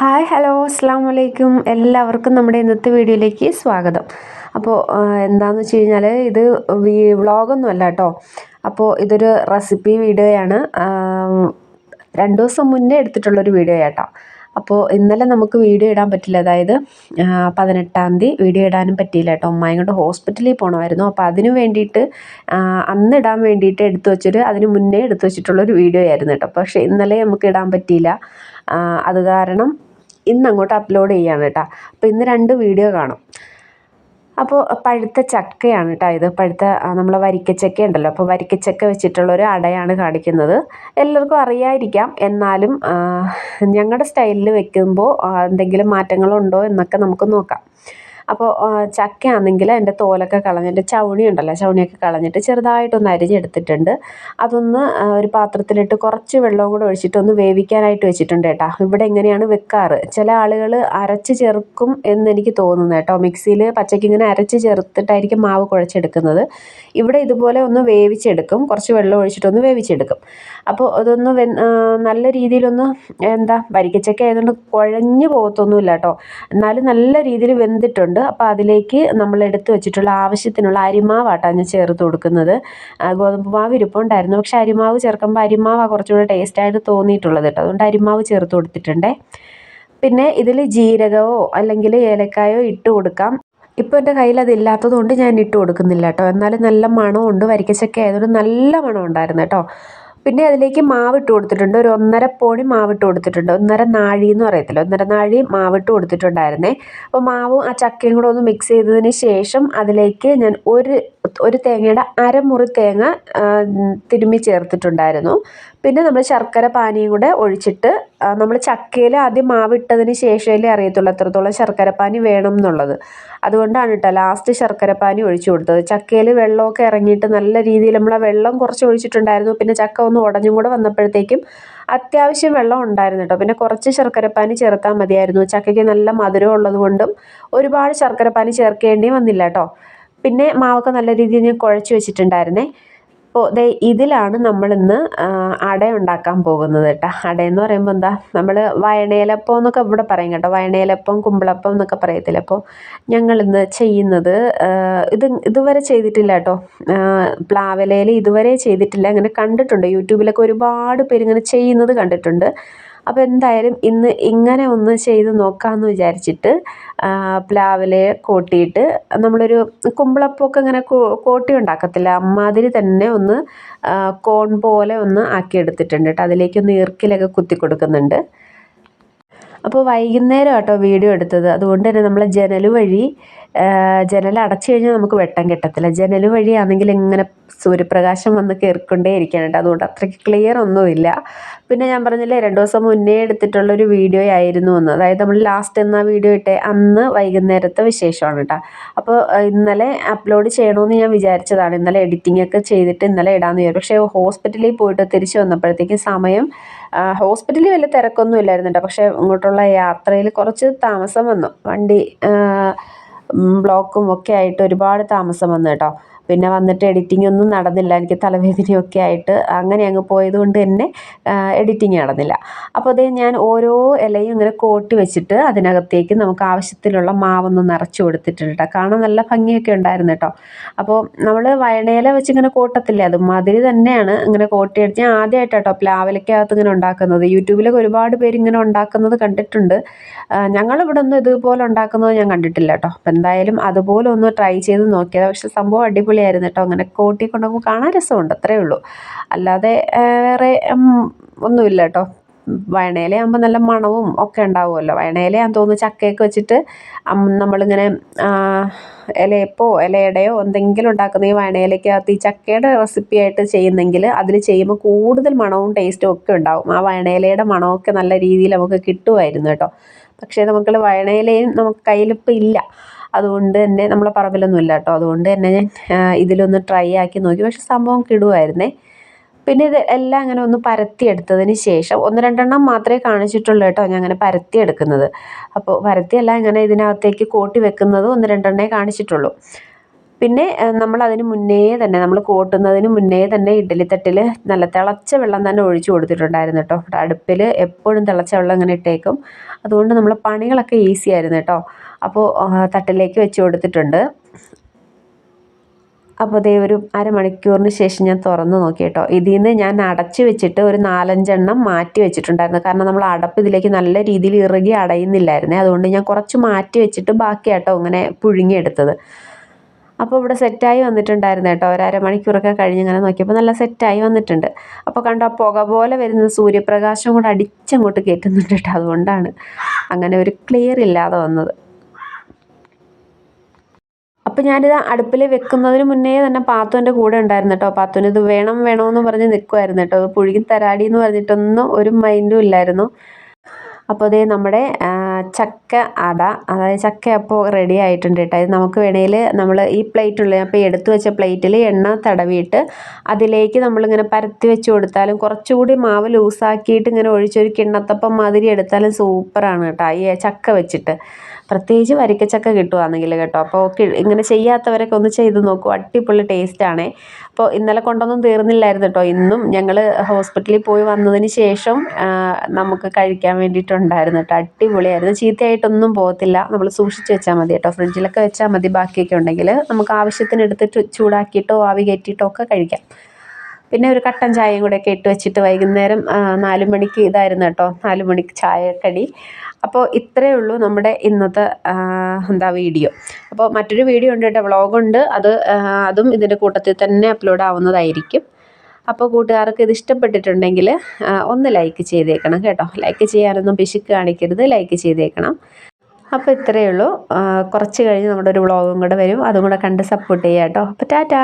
Hi hello അസ്സാം വലൈക്കും എല്ലാവർക്കും നമ്മുടെ ഇന്നത്തെ വീഡിയോയിലേക്ക് സ്വാഗതം. അപ്പോൾ എന്താണെന്ന് വെച്ച് കഴിഞ്ഞാൽ ഇത് വ്ളോഗൊന്നും അല്ല കേട്ടോ. അപ്പോൾ ഇതൊരു റെസിപ്പി വീഡിയോയാണ്. രണ്ട് ദിവസം മുന്നേ എടുത്തിട്ടുള്ളൊരു വീഡിയോ കേട്ടോ അപ്പോൾ ഇന്നലെ നമുക്ക് വീഡിയോ ഇടാൻ പറ്റില്ല. അതായത് പതിനെട്ടാം തീയതി വീഡിയോ ഇടാനും പറ്റിയില്ല കേട്ടോ. അമ്മ ഇങ്ങോട്ട് ഹോസ്പിറ്റലിൽ പോകണമായിരുന്നു അപ്പോൾ അതിന് വേണ്ടിയിട്ട് അന്ന് ഇടാൻ വേണ്ടിയിട്ട് എടുത്തു വെച്ചൊരു അതിന് മുന്നേ എടുത്തു വെച്ചിട്ടുള്ളൊരു വീഡിയോ ആയിരുന്നു കേട്ടോ. പക്ഷേ ഇന്നലെ നമുക്ക് ഇടാൻ പറ്റിയില്ല. അത് കാരണം ഇന്ന് അങ്ങോട്ട് അപ്ലോഡ് ചെയ്യാണ് കേട്ടോ അപ്പോൾ ഇന്ന് രണ്ട് വീഡിയോ കാണും. അപ്പോൾ പഴുത്ത ചക്കയാണ് കേട്ടോ ഇത്. പഴുത്ത നമ്മൾ വരിക്കച്ചക്ക ഉണ്ടല്ലോ അപ്പോൾ വരിക്കച്ചക്ക വെച്ചിട്ടുള്ള ഒരു അടയാണ് കാണിക്കുന്നത്. എല്ലാവർക്കും അറിയായിരിക്കാം. എന്നാലും ഞങ്ങളുടെ സ്റ്റൈലിൽ വെക്കുമ്പോൾ എന്തെങ്കിലും മാറ്റങ്ങളുണ്ടോ എന്നൊക്കെ നമുക്ക് നോക്കാം. അപ്പോൾ ചക്കയാണെങ്കിൽ അതിന്റെ തോലൊക്കെ കളഞ്ഞിട്ട് ചവണി ഉണ്ടല്ലോ ചവണിയൊക്കെ കളഞ്ഞിട്ട് ചെറുതായിട്ടൊന്ന് അരിഞ്ഞെടുത്തിട്ടുണ്ട്. അതൊന്ന് ഒരു പാത്രത്തിലിട്ട് കുറച്ച് വെള്ളവും കൂടെ ഒഴിച്ചിട്ട് ഒന്ന് വേവിക്കാനായിട്ട് വെച്ചിട്ടുണ്ട് കേട്ടോ. ഇവിടെ എങ്ങനെയാണ് വെക്കാറ്? ചില ആളുകൾ അരച്ച് ചേർക്കും എന്നെനിക്ക് തോന്നുന്നു കേട്ടോ. മിക്സിയിൽ പച്ചയ്ക്ക് ഇങ്ങനെ അരച്ച് ചേർത്തിട്ടായിരിക്കും മാവ് കുഴച്ചെടുക്കുന്നത്. ഇവിടെ ഇതുപോലെ ഒന്ന് വേവിച്ചെടുക്കും. കുറച്ച് വെള്ളം ഒഴിച്ചിട്ടൊന്ന് വേവിച്ചെടുക്കും. അപ്പോൾ അതൊന്ന് നല്ല രീതിയിലൊന്ന് എന്താ വരിക്കച്ചക്ക ആയതുകൊണ്ട് കുഴഞ്ഞു പോകത്തൊന്നുമില്ല കേട്ടോ. എന്നാലും നല്ല രീതിയിൽ വെന്തിട്ടുണ്ട്. അപ്പോൾ അതിലേക്ക് നമ്മൾ എടുത്ത് വെച്ചിട്ടുള്ള ആവശ്യത്തിനുള്ള അരിമാവാട്ടാണ് ഞാൻ ചേർത്ത് കൊടുക്കുന്നത്. ഗോതമ്പ് മാവ് ഇരിപ്പുണ്ടായിരുന്നു. പക്ഷെ അരിമാവ് ചേർക്കുമ്പോൾ അരിമാവാണ് കുറച്ചുകൂടെ ടേസ്റ്റായിട്ട് തോന്നിയിട്ടുള്ളത് കേട്ടോ. അതുകൊണ്ട് അരിമാവ് ചേർത്ത് കൊടുത്തിട്ടുണ്ടേ. പിന്നെ ഇതിൽ ജീരകമോ അല്ലെങ്കിൽ ഏലക്കായോ ഇട്ട് കൊടുക്കാം. ഇപ്പോൾ എന്റെ കയ്യിൽ അതില്ലാത്തത് കൊണ്ട് ഞാൻ ഇട്ട് കൊടുക്കുന്നില്ല കേട്ടോ. എന്നാലും നല്ല മണമുണ്ട്. വരിക്കച്ചക്ക ആയതുകൊണ്ട് നല്ല മണം ഉണ്ടായിരുന്നു കേട്ടോ. പിന്നെ അതിലേക്ക് മാവിട്ട് കൊടുത്തിട്ടുണ്ട്. ഒരു ഒന്നര പോണി മാവിട്ട് കൊടുത്തിട്ടുണ്ട്. ഒന്നര നാഴി എന്ന് പറയത്തില്ല. ഒന്നര നാഴി മാവിട്ട് കൊടുത്തിട്ടുണ്ടായിരുന്നേ. അപ്പോൾ മാവും ആ ചക്കയും കൂടെ ഒന്ന് മിക്സ് ചെയ്തതിന് ശേഷം അതിലേക്ക് ഞാൻ ഒരു ഒരു തേങ്ങയുടെ അരമുറി തേങ്ങ തിരുമ്മി ചേർത്തിട്ടുണ്ടായിരുന്നു. പിന്നെ നമ്മൾ ശർക്കര പാനിയും കൂടെ ഒഴിച്ചിട്ട് നമ്മൾ ചക്കയിൽ ആദ്യം മാവിട്ടതിന് ശേഷമല്ലേ അറിയത്തുള്ളൂ എത്രത്തോളം ശർക്കര പാനി വേണം എന്നുള്ളത്. അതുകൊണ്ടാണ് കേട്ടോ ലാസ്റ്റ് ശർക്കര പാനി ഒഴിച്ചു കൊടുത്തത്. ചക്കയിൽ വെള്ളമൊക്കെ ഇറങ്ങിയിട്ട് നല്ല രീതിയിൽ നമ്മൾ ആ വെള്ളം കുറച്ച് ഒഴിച്ചിട്ടുണ്ടായിരുന്നു. പിന്നെ ചക്ക ഒന്ന് ഉടഞ്ഞും കൂടെ വന്നപ്പോഴത്തേക്കും അത്യാവശ്യം വെള്ളം ഉണ്ടായിരുന്നു കേട്ടോ പിന്നെ കുറച്ച് ശർക്കരപ്പാനി ചേർത്താൽ മതിയായിരുന്നു. ചക്കയ്ക്ക് നല്ല മധുരം ഉള്ളത് കൊണ്ടും ഒരുപാട് ശർക്കരപ്പാനി ചേർക്കേണ്ടി വന്നില്ല കേട്ടോ പിന്നെ മാവൊക്കെ നല്ല രീതിയിൽ ഞാൻ കുഴച്ച് വെച്ചിട്ടുണ്ടായിരുന്നേ. അപ്പോൾ ദേ ഇതിലാണ് നമ്മളിന്ന് അട ഉണ്ടാക്കാൻ പോകുന്നത് കേട്ടോ. അടയെന്ന് പറയുമ്പോൾ എന്താ നമ്മൾ വയണയിലപ്പം എന്നൊക്കെ ഇവിടെ പറയും കേട്ടോ. വയണയിലപ്പം കുമ്പിളപ്പം എന്നൊക്കെ പറയത്തില്ല. അപ്പോൾ ഞങ്ങളിന്ന് ചെയ്യുന്നത് ഇത് ഇതുവരെ ചെയ്തിട്ടില്ല കേട്ടോ. പ്ലാവലയിൽ ഇതുവരെ ചെയ്തിട്ടില്ല. അങ്ങനെ കണ്ടിട്ടുണ്ട്. യൂട്യൂബിലൊക്കെ ഒരുപാട് പേര് ഇങ്ങനെ ചെയ്യുന്നത് കണ്ടിട്ടുണ്ട്. അപ്പോൾ എന്തായാലും ഇന്ന് ഇങ്ങനെ ഒന്ന് ചെയ്ത് നോക്കാമെന്ന് വിചാരിച്ചിട്ട് പ്ലാവിലെ കോട്ടിയിട്ട് നമ്മളൊരു കുമ്പളപ്പൊക്കെ ഇങ്ങനെ കോട്ടി ഉണ്ടാക്കത്തില്ല. അമ്മാതിരി തന്നെ ഒന്ന് കോൺ പോലെ ഒന്ന് ആക്കിയെടുത്തിട്ടുണ്ട് കേട്ടോ. അതിലേക്കൊന്ന് ഈർക്കിലൊക്കെ കുത്തി കൊടുക്കുന്നുണ്ട്. അപ്പോൾ വൈകുന്നേരം കേട്ടോ വീഡിയോ എടുത്തത്. അതുകൊണ്ട് തന്നെ നമ്മൾ ജനൽ വഴി ജനൽ അടച്ചു കഴിഞ്ഞാൽ നമുക്ക് വെട്ടം കിട്ടത്തില്ല. ജനൽ വഴിയാണെങ്കിൽ ഇങ്ങനെ സൂര്യപ്രകാശം വന്ന് കയറിക്കൊണ്ടേ ഇരിക്കാനുണ്ട് അതുകൊണ്ട് അത്രയ്ക്ക് ക്ലിയർ ഒന്നുമില്ല. പിന്നെ ഞാൻ പറഞ്ഞില്ലേ രണ്ട് ദിവസം മുന്നേ എടുത്തിട്ടുള്ളൊരു വീഡിയോ ആയിരുന്നു ഒന്ന് അതായത് നമ്മൾ ലാസ്റ്റ് എന്ന വീഡിയോ ഇട്ടേ അന്ന് വൈകുന്നേരത്തെ വിശേഷമാണ് കേട്ടോ അപ്പോൾ ഇന്നലെ അപ്ലോഡ് ചെയ്യണമെന്ന് ഞാൻ വിചാരിച്ചതാണ്. ഇന്നലെ എഡിറ്റിംഗ് ഒക്കെ ചെയ്തിട്ട് ഇന്നലെ ഇടാമെന്ന് വിചാരിച്ചു. പക്ഷേ ഹോസ്പിറ്റലിൽ പോയിട്ട് തിരിച്ചു വന്നപ്പോഴത്തേക്കും സമയം ഹോസ്പിറ്റലിൽ വലിയ തിരക്കൊന്നും ഇല്ലായിരുന്നു കേട്ടോ പക്ഷേ ഇങ്ങോട്ടുള്ള യാത്രയിൽ കുറച്ച് താമസം വന്നു. വണ്ടി ബ്ലോക്കും ഒക്കെ ആയിട്ട് ഒരുപാട് താമസം വന്നു കേട്ടോ. പിന്നെ വന്നിട്ട് എഡിറ്റിംഗ് ഒന്നും നടന്നില്ല. എനിക്ക് തലവേദനയൊക്കെ ആയിട്ട് അങ്ങനെ അങ്ങ് പോയത് കൊണ്ട് തന്നെ എഡിറ്റിംഗ് നടന്നില്ല. അപ്പോൾ അതേ ഞാൻ ഓരോ ഇലയും ഇങ്ങനെ കോട്ടി വെച്ചിട്ട് അതിനകത്തേക്ക് നമുക്ക് ആവശ്യത്തിലുള്ള മാവൊന്ന് നിറച്ച് കൊടുത്തിട്ടുണ്ട് കേട്ടോ കാണാൻ നല്ല ഭംഗിയൊക്കെ ഉണ്ടായിരുന്നു കേട്ടോ അപ്പോൾ നമ്മൾ വയണയില വെച്ച് ഇങ്ങനെ കോട്ടത്തില്ലേ? അത് മാതിരി തന്നെയാണ് ഇങ്ങനെ കോട്ടിയെടുത്ത് ഞാൻ ആദ്യമായിട്ട് കേട്ടോ പ്ലാവിലക്കകത്ത് ഇങ്ങനെ ഉണ്ടാക്കുന്നത്. യൂട്യൂബിലൊക്കെ ഒരുപാട് പേര് ഇങ്ങനെ ഉണ്ടാക്കുന്നത് കണ്ടിട്ടുണ്ട്. ഞങ്ങളിവിടെ ഒന്നും ഇതുപോലെ ഉണ്ടാക്കുന്നത് ഞാൻ കണ്ടിട്ടില്ല കേട്ടോ അപ്പോൾ എന്തായാലും അതുപോലെ ഒന്ന് ട്രൈ ചെയ്ത് നോക്കിയത്. പക്ഷെ സംഭവം അടിപൊളി അടിപൊളിയായിരുന്നു കേട്ടോ. അങ്ങനെ കോട്ടി കൊണ്ടുപോകുമ്പോൾ കാണാൻ രസമുണ്ട് അത്രേ ഉള്ളൂ. അല്ലാതെ വേറെ ഒന്നുമില്ല കേട്ടോ. വയണയിലയാകുമ്പോൾ നല്ല മണവും ഒക്കെ ഉണ്ടാവുമല്ലോ. വയണയിലയാന്ന് തോന്നുന്നു ചക്കയൊക്കെ വെച്ചിട്ട് നമ്മളിങ്ങനെ ഇലയപ്പോ ഇലയടയോ എന്തെങ്കിലും ഉണ്ടാക്കുന്ന ഈ വയണയിലയ്ക്കകത്ത് ഈ ചക്കയുടെ റെസിപ്പി ആയിട്ട് ചെയ്യുന്നെങ്കിൽ അതിൽ ചെയ്യുമ്പോൾ കൂടുതൽ മണവും ടേസ്റ്റും ഒക്കെ ഉണ്ടാവും. ആ വയണയിലയുടെ മണമൊക്കെ നല്ല രീതിയിൽ നമുക്ക് കിട്ടുമായിരുന്നു കേട്ടോ. പക്ഷേ നമുക്കുള്ള വയണയിലയും നമുക്ക് കയ്യിലിപ്പോൾ ഇല്ല. അതുകൊണ്ട് തന്നെ നമ്മളെ പറമ്പിലൊന്നും ഇല്ല കേട്ടോ. അതുകൊണ്ട് തന്നെ ഞാൻ ഇതിലൊന്ന് ട്രൈ ആക്കി നോക്കി. പക്ഷെ സംഭവം കിടുവായിരുന്നേ. പിന്നെ ഇത് എല്ലാം അങ്ങനെ ഒന്ന് പരത്തി എടുത്തതിന് ശേഷം ഒന്ന് രണ്ടെണ്ണം മാത്രമേ കാണിച്ചിട്ടുള്ളൂ കേട്ടോ ഞാൻ അങ്ങനെ പരത്തി എടുക്കുന്നത് അപ്പോൾ പരത്തിയല്ല ഇങ്ങനെ ഇതിനകത്തേക്ക് കോട്ടി വെക്കുന്നത് ഒന്ന് രണ്ടെണ്ണേ കാണിച്ചിട്ടുള്ളൂ. പിന്നെ നമ്മൾ അതിന് മുന്നേ തന്നെ നമ്മൾ കോട്ടുന്നതിന് മുന്നേ തന്നെ ഇഡ്ഡലിത്തട്ടിൽ നല്ല തിളച്ച വെള്ളം തന്നെ ഒഴിച്ചു കൊടുത്തിട്ടുണ്ടായിരുന്നു കേട്ടോ. അടുപ്പിൽ എപ്പോഴും തിളച്ച വെള്ളം ഇങ്ങനെ ഇട്ടേക്കും. അതുകൊണ്ട് നമ്മൾ പണികളൊക്കെ ഈസി ആയിരുന്നു കേട്ടോ. അപ്പോൾ തട്ടിലേക്ക് വെച്ച് കൊടുത്തിട്ടുണ്ട്. അപ്പോൾ ദേ ഒരു അരമണിക്കൂറിന് ശേഷം ഞാൻ തുറന്ന് നോക്കി കേട്ടോ. ഇതിൽ നിന്ന് ഞാൻ അടച്ച് വെച്ചിട്ട് ഒരു നാലഞ്ചെണ്ണം മാറ്റി വെച്ചിട്ടുണ്ടായിരുന്നു. കാരണം നമ്മൾ അടപ്പ് ഇതിലേക്ക് നല്ല രീതിയിൽ ഇറുകി അടയുന്നില്ലായിരുന്നേ. അതുകൊണ്ട് ഞാൻ കുറച്ച് മാറ്റി വെച്ചിട്ട് ബാക്കി കേട്ടോ ഇങ്ങനെ പുഴുങ്ങിയെടുത്തത്. അപ്പോൾ ഇവിടെ സെറ്റായി വന്നിട്ടുണ്ടായിരുന്നു കേട്ടോ. ഒരു അരമണിക്കൂറൊക്കെ കഴിഞ്ഞ് ഇങ്ങനെ നോക്കിയപ്പോൾ നല്ല സെറ്റായി വന്നിട്ടുണ്ട്. അപ്പോൾ കണ്ടോ പുക പോലെ വരുന്ന സൂര്യപ്രകാശം കൂടെ അടിച്ചങ്ങോട്ട് കയറ്റുന്നുണ്ട് കേട്ടോ. അതുകൊണ്ടാണ് അങ്ങനെ ഒരു ക്ലിയർ ഇല്ലാതെ വന്നത്. അപ്പോൾ ഞാനിത് അടുപ്പിൽ വെക്കുന്നതിന് മുന്നേ തന്നെ പാത്തുവിന്റെ കൂടെ ഉണ്ടായിരുന്നു കേട്ടോ. പാത്തുവിന് ഇത് വേണം വേണമെന്ന് പറഞ്ഞ് നിൽക്കുമായിരുന്നു കേട്ടോ. പുഴുകി തരാടി എന്ന് പറഞ്ഞിട്ടൊന്നും ഒരു മൈൻഡും ഇല്ലായിരുന്നു. അപ്പോൾ അതേ നമ്മുടെ ചക്ക അട അതായത് ചക്ക അപ്പോൾ റെഡി ആയിട്ടുണ്ട് കേട്ടോ. ഇത് നമുക്ക് വേണമെങ്കിൽ നമ്മൾ ഈ പ്ലേറ്റുള്ള അപ്പോൾ എടുത്തു വെച്ച പ്ലേറ്റിൽ എണ്ണ തടവിയിട്ട് അതിലേക്ക് നമ്മളിങ്ങനെ പരത്തി വെച്ച് കൊടുത്താലും കുറച്ചുകൂടി മാവ് ലൂസാക്കിയിട്ട് ഇങ്ങനെ ഒഴിച്ചൊരു കിണ്ണത്തപ്പം മാതിരി എടുത്താലും സൂപ്പറാണ് കേട്ടോ ഈ ചക്ക വെച്ചിട്ട്. പ്രത്യേകിച്ച് വരിക്കച്ചക്ക കിട്ടുവാണെങ്കിൽ കേട്ടോ. അപ്പോൾ ഇങ്ങനെ ചെയ്യാത്തവരൊക്കെ ഒന്ന് ചെയ്ത് നോക്കൂ. അടിപൊളി ടേസ്റ്റാണേ അപ്പോൾ ഇന്നലെ കൊണ്ടൊന്നും തീർന്നില്ലായിരുന്നു കേട്ടോ. ഇന്നും ഞങ്ങൾ ഹോസ്പിറ്റലിൽ പോയി വന്നതിന് ശേഷം നമുക്ക് കഴിക്കാൻ വേണ്ടിയിട്ടുണ്ടായിരുന്നു കേട്ടോ. അടിപൊളിയായിരുന്നു. ചീത്തയായിട്ടൊന്നും പോകത്തില്ല. നമ്മൾ സൂക്ഷിച്ച് വെച്ചാൽ മതി കേട്ടോ. ഫ്രിഡ്ജിലൊക്കെ വെച്ചാൽ മതി ബാക്കിയൊക്കെ ഉണ്ടെങ്കിൽ നമുക്ക് ആവശ്യത്തിന് എടുത്തിട്ട് ചൂടാക്കിയിട്ടോ ആവി കയറ്റിയിട്ടോ ഒക്കെ കഴിക്കാം. പിന്നെ ഒരു കട്ടൻ ചായയും കൂടെ ഒക്കെ ഇട്ട് വെച്ചിട്ട് വൈകുന്നേരം നാല് മണിക്ക് ഇതായിരുന്നു കേട്ടോ. നാല് മണിക്ക് ചായക്കടി. അപ്പോൾ ഇത്രയേ ഉള്ളൂ നമ്മുടെ ഇന്നത്തെ എന്താ വീഡിയോ. അപ്പോൾ മറ്റൊരു വീഡിയോ ഉണ്ട് കേട്ടോ വ്ളോഗുണ്ട്. അത് അതും ഇതിന്റെ കൂട്ടത്തിൽ തന്നെ അപ്ലോഡ് ആവുന്നതായിരിക്കും. അപ്പോൾ കൂട്ടുകാർക്ക് ഇത് ഇഷ്ടപ്പെട്ടിട്ടുണ്ടെങ്കിൽ ഒന്ന് ലൈക്ക് ചെയ്തേക്കണം കേട്ടോ. ലൈക്ക് ചെയ്യാനൊന്നും പിശുക്ക് കാണിക്കരുത് ലൈക്ക് ചെയ്തേക്കണം. അപ്പോൾ ഇത്രയേ ഉള്ളൂ. കുറച്ച് കഴിഞ്ഞ് നമ്മുടെ ഒരു വ്ളോഗും കൂടെ വരും. അതും കൂടെ കണ്ട് സപ്പോർട്ട് ചെയ്യാം കേട്ടോ. അപ്പോൾ ടാറ്റാ.